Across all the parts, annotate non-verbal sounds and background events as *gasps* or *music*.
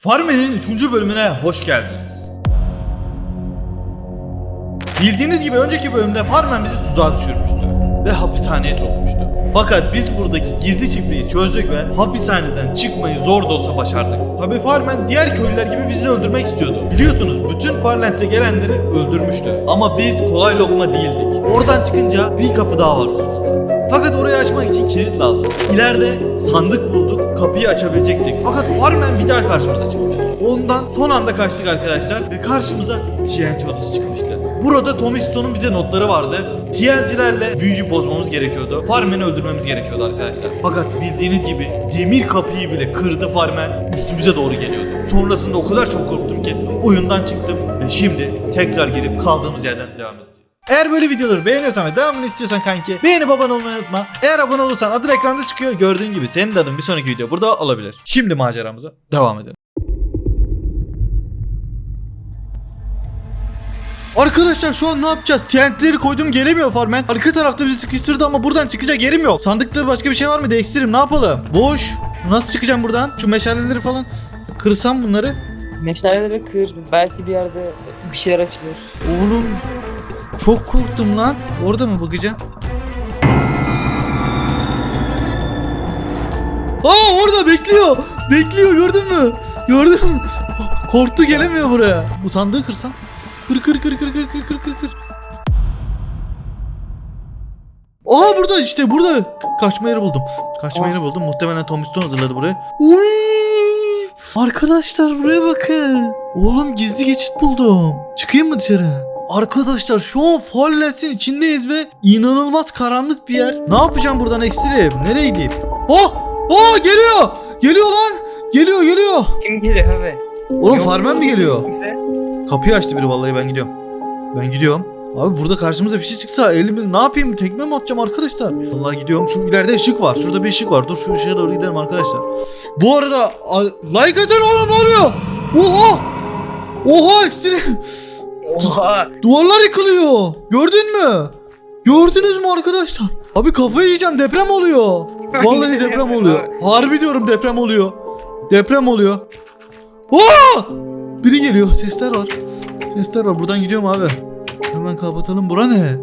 Farmen'in 3. bölümüne hoş geldiniz. Bildiğiniz gibi önceki bölümde Farmen bizi tuzağa düşürmüştü ve hapishaneye sokmuştu. Fakat biz buradaki gizli çiftliği çözdük ve hapishaneden çıkmayı zor da olsa başardık. Tabi Farmen diğer köylüler gibi bizi öldürmek istiyordu. Biliyorsunuz bütün Farlands'e gelenleri öldürmüştü. Ama biz kolay lokma değildik. Oradan çıkınca bir kapı daha vardı solda. Fakat orayı açmak için kilit lazım. İleride sandık bulduk, kapıyı açabilecektik. Fakat Farmen bir daha karşımıza çıktı. Ondan son anda kaçtık arkadaşlar ve karşımıza TNT odası çıkmıştı. Burada Tommy Stone'un bize notları vardı. TNT'lerle büyüyü bozmamız gerekiyordu. Farmen'i öldürmemiz gerekiyordu arkadaşlar. Fakat bildiğiniz gibi demir kapıyı bile kırdı Farmen. Üstümüze doğru geliyordu. Sonrasında o kadar çok korktum ki oyundan çıktım ve şimdi tekrar girip kaldığımız yerden devam edeceğiz. Eğer böyle videoları beğeniyorsan ve devamını istiyorsan kanki beğenip abone olmayı unutma. Eğer abone olursan adın ekranda çıkıyor. Gördüğün gibi senin de adın bir sonraki video burada olabilir. Şimdi maceramıza devam edelim. Arkadaşlar şu an ne yapacağız? TNT'leri koydum gelemiyor Farmen. Arka tarafta bizi sıkıştırdı ama buradan çıkacak yerim yok. Sandıkta başka bir şey var mı? Ekstirim ne yapalım? Boş. Nasıl çıkacağım buradan? Şu meşaleleri falan kırsam bunları. Meşaleleri kır. Belki bir yerde bir şeyler açılır. Oğlum çok korktum lan. Orada mı bakacağım? Aa orada bekliyor. Bekliyor gördün mü? Gördün mü? Korktu gelemiyor buraya. Bu sandığı kırsam. Kır kır kır kır kır kır kır kır kır. Aa burada işte burada. Kaçma yeri buldum. Kaçma Aa. yeri buldum. Muhtemelen Tom Stone hazırladı burayı. Uy! Arkadaşlar buraya bakın. Oğlum gizli geçit buldum. Çıkayım mı dışarı? Arkadaşlar şu an Fallents'in içindeyiz ve inanılmaz karanlık bir yer. Ne yapacağım buradan ekstrem? Nereye gideyim? Oh! Oh geliyor! Geliyor lan! Geliyor geliyor. Kim geliyor abi? Oğlum Farmen mi geliyor? Kimse. Kapıyı açtı biri vallahi ben gidiyorum. Ben gidiyorum. Abi burada karşımıza bir şey çıksa elimi ne yapayım tekme mi atacağım arkadaşlar? Allah gidiyorum şu ileride ışık var. Şurada bir ışık var. Dur şu ışığa doğru gidelim arkadaşlar. Bu arada like atın oğlum ne oluyor? Oha! Oha ekstrem. Oha. Duvarlar yıkılıyor. Gördün mü? Gördünüz mü arkadaşlar? Abi kafayı yiyeceğim deprem oluyor. Vallahi *laughs* deprem oluyor. Harbi diyorum deprem oluyor. Deprem oluyor. Aa! Biri geliyor. Sesler var. Sesler var. Buradan gidiyorum abi. Hemen kapatalım. Bura ne?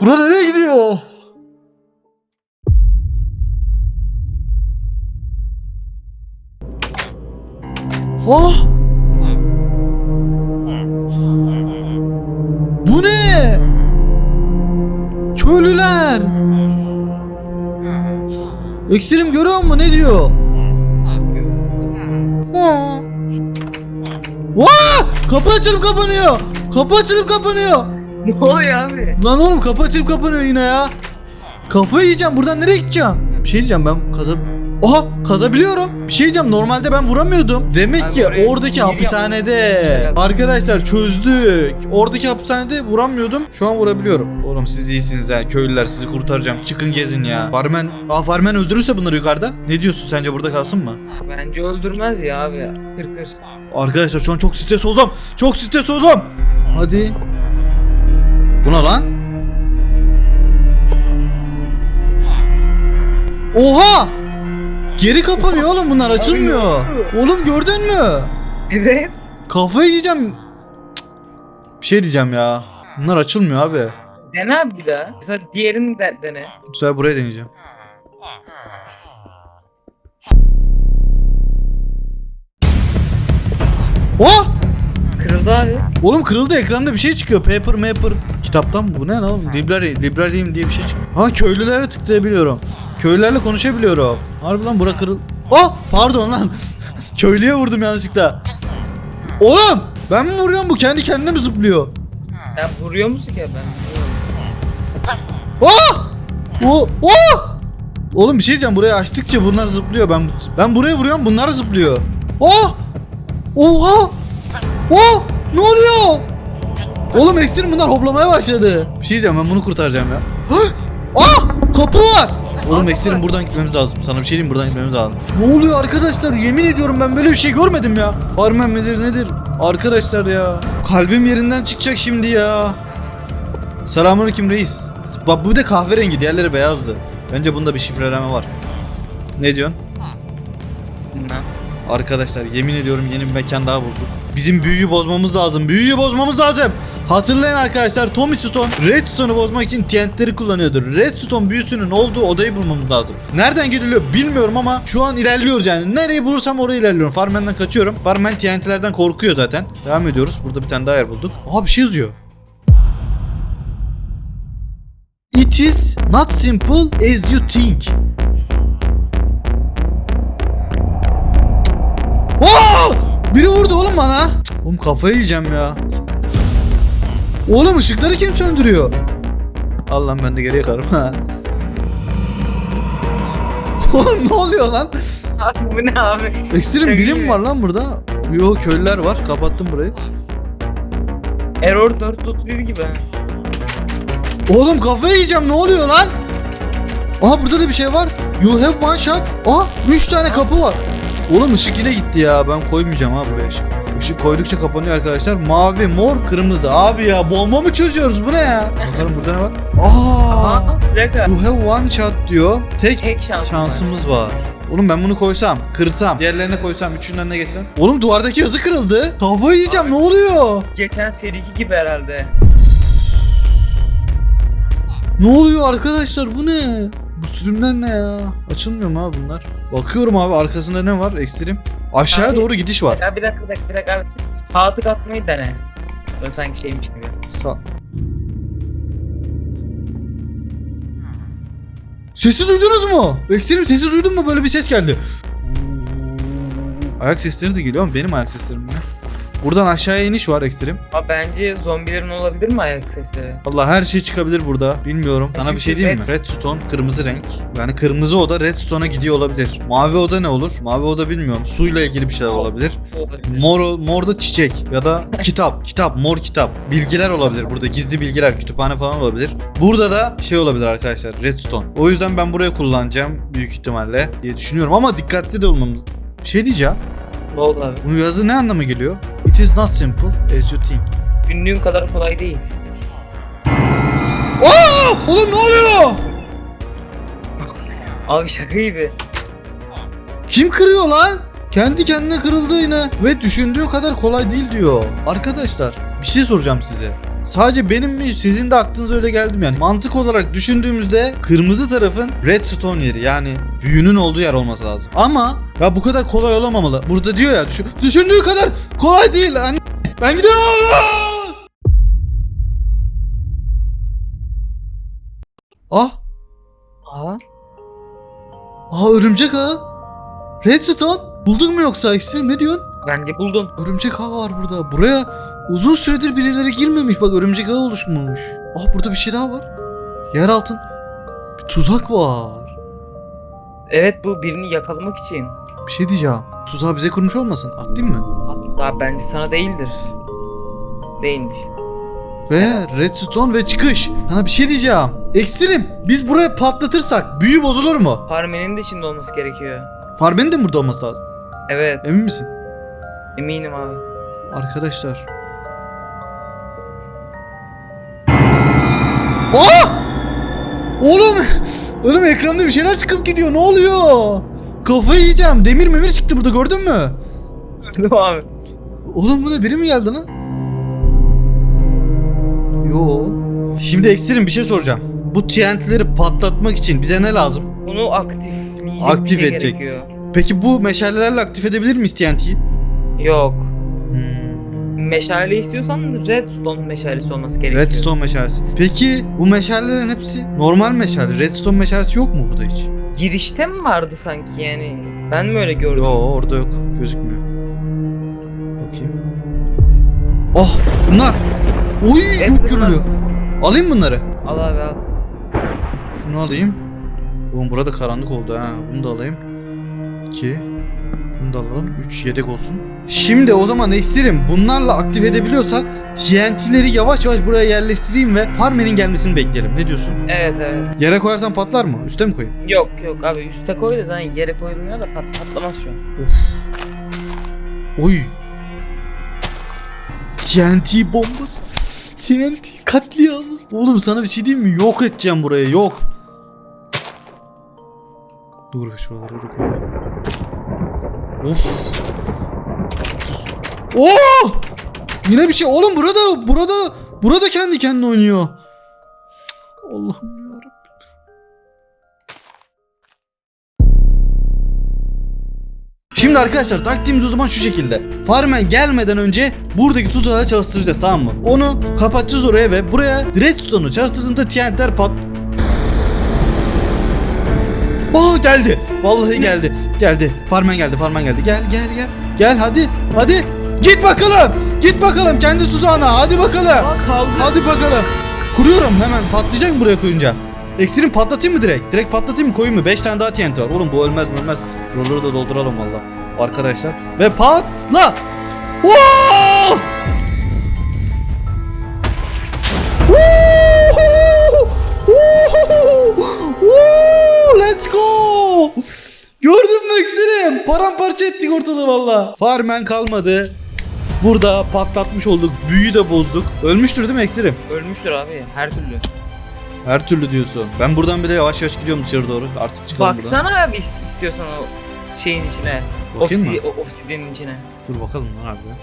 Bura nereye gidiyor? Oh! Eksirim görüyor musun? Ne diyor? Vaa! Kapı açılıp kapanıyor. Kapı açılıp kapanıyor. Ne oluyor abi? Lan oğlum kapı açılıp kapanıyor yine ya. Kafayı yiyeceğim. Buradan nereye gideceğim? Bir şey diyeceğim ben kazab... Oha kazabiliyorum. Bir şey diyeceğim normalde ben vuramıyordum. Demek ki oraya oradaki sinir hapishanede yapmış. arkadaşlar çözdük. Oradaki hapishanede vuramıyordum. Şu an vurabiliyorum. Oğlum siz iyisiniz ha. Köylüler sizi kurtaracağım. Çıkın gezin ya. Farmen, aa Farmen öldürürse bunları yukarıda. Ne diyorsun sence burada kalsın mı? Bence öldürmez ya abi. Kır kır. Arkadaşlar şu an çok stres oldum. Çok stres oldum. Hadi. Buna lan. Oha! Geri kapanıyor oğlum bunlar açılmıyor. Oğlum gördün mü? Evet. Kafayı yiyeceğim. Cık. Bir şey diyeceğim ya. Bunlar açılmıyor abi. Dene abi bir daha. Mesela diğerini de dene. Bu sefer buraya deneyeceğim. Oh! Kırıldı abi. Oğlum kırıldı ekranda bir şey çıkıyor. Paper maper. Kitaptan mı? Bu ne lan? Library. Library'im diye bir şey çıkıyor. Ha köylülere tıklayabiliyorum. Köylülerle konuşabiliyorum. Harbi lan bura kırıl... Oh! Pardon lan. *laughs* Köylüye vurdum yanlışlıkla. Oğlum! Ben mi vuruyorum bu kendi kendine mi zıplıyor? Sen vuruyor musun ya ben? Oh! O, oh! Oğlum bir şey diyeceğim buraya açtıkça bunlar zıplıyor. Ben ben buraya vuruyorum bunlar zıplıyor. Oh! Oha! Oh! Ne oluyor? Oğlum ekstrem bunlar hoplamaya başladı. Bir şey diyeceğim ben bunu kurtaracağım ya. Ah! *gasps* Kapı var. Oğlum ekstrem buradan gitmemiz lazım. Sana bir şey diyeyim buradan gitmemiz lazım. Ne oluyor arkadaşlar? Yemin ediyorum ben böyle bir şey görmedim ya. Farmen midir nedir? Arkadaşlar ya. Kalbim yerinden çıkacak şimdi ya. Selamünaleyküm reis. Bak bu de kahverengi, diğerleri beyazdı. Bence bunda bir şifreleme var. Ne diyorsun? Bilmem. Arkadaşlar yemin ediyorum yeni bir mekan daha bulduk. Bizim büyüyü bozmamız lazım. Büyüyü bozmamız lazım. Hatırlayın arkadaşlar Tommy Stone Redstone'u bozmak için TNT'leri kullanıyordur. Redstone büyüsünün olduğu odayı bulmamız lazım. Nereden gidiliyor bilmiyorum ama şu an ilerliyoruz yani. Nereyi bulursam oraya ilerliyorum. Farmen'den kaçıyorum. Farmen TNT'lerden korkuyor zaten. Devam ediyoruz. Burada bir tane daha yer bulduk. Aha bir şey yazıyor. It is not simple as you think. Oo! Biri vurdu oğlum bana. Oğlum kafayı yiyeceğim ya. Oğlum ışıkları kim söndürüyor? Allah'ım ben de geriye karım ha. *laughs* Oğlum ne oluyor lan? Abi bu ne abi? Ekstrem biri mi var lan burada? Yo köylüler var. Kapattım burayı. Error 437 gibi. ha. Oğlum kafayı yiyeceğim ne oluyor lan? Aha burada da bir şey var. You have one shot. Aha 3 tane kapı var. Oğlum ışık yine gitti ya. Ben koymayacağım ha buraya ışık. Işık koydukça kapanıyor arkadaşlar. Mavi, mor, kırmızı. Abi ya bomba mı çözüyoruz? Bu ne ya? Bakalım burada ne var? Aa! Aha. You have one shot diyor. Tek Tek şans. şansımız var. Oğlum ben bunu koysam, kırsam, diğerlerine koysam, üçünün önüne geçsem. Oğlum duvardaki yazı kırıldı. Kafayı yiyeceğim ne oluyor? Geçen seriki gibi herhalde. Ne oluyor arkadaşlar bu ne? Bu sürümler ne ya? Açılmıyor mu abi bunlar? Bakıyorum abi arkasında ne var ekstrem? Aşağıya Abi- doğru gidiş var. Ya bir dakika bir dakika bir dakika. abi. Sağ tık atmayı dene. Böyle sanki şeymiş gibi. Sağ. Sesi duydunuz mu? Ekstrem sesi duydun mu? Böyle bir ses geldi. Ayak sesleri de geliyor ama benim ayak seslerim mi? Buradan aşağıya iniş var ekstrem. Ama bence zombilerin olabilir mi ayak sesleri? Allah her şey çıkabilir burada. Bilmiyorum. Sana bir şey diyeyim mi? Redstone kırmızı renk. Yani kırmızı oda Redstone'a gidiyor olabilir. Mavi oda ne olur? Mavi oda bilmiyorum. Suyla ilgili bir şeyler olabilir. Olabilir. Mor, mor da çiçek ya da *laughs* kitap. Kitap, mor kitap. Bilgiler olabilir burada. Gizli bilgiler, kütüphane falan olabilir. Burada da şey olabilir arkadaşlar. Redstone. O yüzden ben buraya kullanacağım büyük ihtimalle diye düşünüyorum ama dikkatli de olmamız. Bir şey diyeceğim. Ne oldu abi? Bu yazı ne anlama geliyor? It is not simple as you think. Günlüğün kadar kolay değil. Aa! Oğlum ne oluyor? Abi şaka gibi. Kim kırıyor lan? Kendi kendine kırıldı yine. Ve düşündüğü kadar kolay değil diyor. Arkadaşlar bir şey soracağım size. Sadece benim mi sizin de aklınıza öyle geldi mi yani? Mantık olarak düşündüğümüzde kırmızı tarafın redstone yeri yani büyünün olduğu yer olması lazım. Ama ya bu kadar kolay olamamalı. Burada diyor ya düşün- düşündüğü kadar kolay değil. Anne. Ben gidiyorum. Ah Aha. Aa örümcek ağı. Redstone. Buldun mu yoksa Ekstrem ne diyorsun? Bence buldum. Örümcek ağı var burada. Buraya uzun süredir birileri girmemiş. Bak örümcek ağı oluşmuş. Ah burada bir şey daha var. Yer altın. Bir tuzak var. Evet bu birini yakalamak için. Bir şey diyeceğim. Tuzağı bize kurmuş olmasın. Atlayayım mı? Hatta bence sana değildir. Değilmiş. Ve redstone ve çıkış. Sana bir şey diyeceğim. Ekstrem. Biz buraya patlatırsak büyü bozulur mu? Farmenin de içinde olması gerekiyor. Farbenin de burada olması lazım. Evet Emin misin? eminim abi. Arkadaşlar. Aa! Oğlum! Oğlum ekranda bir şeyler çıkıp gidiyor. Ne oluyor? Kafayı yiyeceğim. Demir memir çıktı burada gördün mü? Gördüm abi. Oğlum bu ne biri mi geldi lan? Yo. Şimdi ekstrem bir şey soracağım. Bu TNT'leri patlatmak için bize ne lazım? Bunu aktifleyecek Aktif bir şey edecek. gerekiyor. Peki bu meşalelerle aktif edebilir miyiz TNT'yi? Yok. Meşale istiyorsan redstone meşalesi olması gerekiyor. Redstone meşalesi. Peki bu meşalelerin hepsi normal meşale. Redstone meşalesi yok mu burada hiç? Girişte mi vardı sanki yani? Ben mi öyle gördüm? Yo orada yok. Gözükmüyor. Bakayım. Oh bunlar. Oy Evet, gürülüyor. Alayım bunları. Al abi al. Şunu alayım. Oğlum burada karanlık oldu ha. Bunu da alayım. 2. Bunu da alalım. 3 yedek olsun. Şimdi o zaman ekstrem bunlarla aktif edebiliyorsak TNT'leri yavaş yavaş buraya yerleştireyim ve Farmen'in gelmesini bekleyelim. Ne diyorsun? Evet evet. Yere koyarsam patlar mı? Üste mi koyayım? Yok yok abi üste koy da zaten yere koyulmuyor da pat patlamaz şu an. Oy. TNT bombası. TNT katliamı. Oğlum sana bir şey diyeyim mi? Yok edeceğim burayı. Yok. Dur şuraları da koyalım. Of. Oo! Yine bir şey. Oğlum burada burada burada kendi kendine oynuyor. Allah'ım ya Şimdi arkadaşlar taktiğimiz o zaman şu şekilde. Farmen gelmeden önce buradaki tuzağı çalıştıracağız tamam mı? Onu kapatacağız oraya ve buraya redstone'u çalıştırdığımda TNT'ler pat... Oh geldi. Vallahi geldi. Geldi. Farmen geldi. Farmen geldi. Gel gel gel. Gel hadi. Hadi. Git bakalım. Git bakalım kendi tuzağına. Hadi bakalım. Aa kaldı. Hadi bakalım. Kuruyorum hemen. Patlayacak mı buraya koyunca? Eksirin patlatayım mı direkt? Direkt patlatayım mı koyayım mı? 5 tane daha TNT var. Oğlum bu ölmez mi ölmez. Şuraları da dolduralım valla. Arkadaşlar. Ve patla. Woo! Let's go. Gördün mü eksirim? Paramparça ettik ortalığı valla. Farmen kalmadı. Burada patlatmış olduk. Büyüyü de bozduk. Ölmüştür değil mi eksirim? Ölmüştür abi her türlü. Her türlü diyorsun. Ben buradan bile yavaş yavaş gidiyorum dışarı doğru. Artık çıkalım buradan. Baksana abi is- istiyorsan o şeyin içine. Bakayım mı? Obsidi- o obsidiyenin içine. Dur bakalım lan harbiden.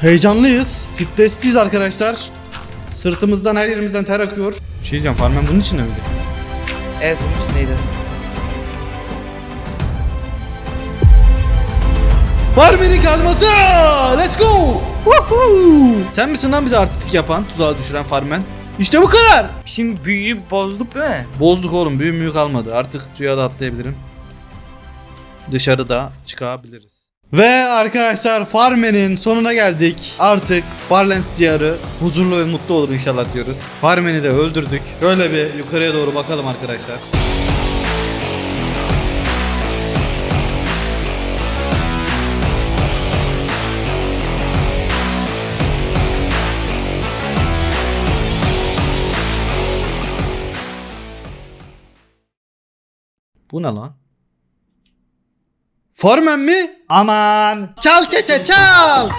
Heyecanlıyız. Stresliyiz arkadaşlar. Sırtımızdan her yerimizden ter akıyor. Bir şey diyeceğim Farmen bunun içinde miydi? Evet bunun içindeydi. Farmen'in kazması! Let's go! Woohoo! Sen misin lan bize artistik yapan, tuzağa düşüren Farmen? İşte bu kadar! Şimdi büyüyü bozduk değil mi? Bozduk oğlum. Büyü müyü kalmadı. Artık suya da atlayabilirim. Dışarıda çıkabiliriz. Ve arkadaşlar Farmen'in sonuna geldik. Artık Farlands diyarı huzurlu ve mutlu olur inşallah diyoruz. Farmen'i de öldürdük. Şöyle bir yukarıya doğru bakalım arkadaşlar. Bu ne lan? Farmen mi? Aman! Çal keke çal!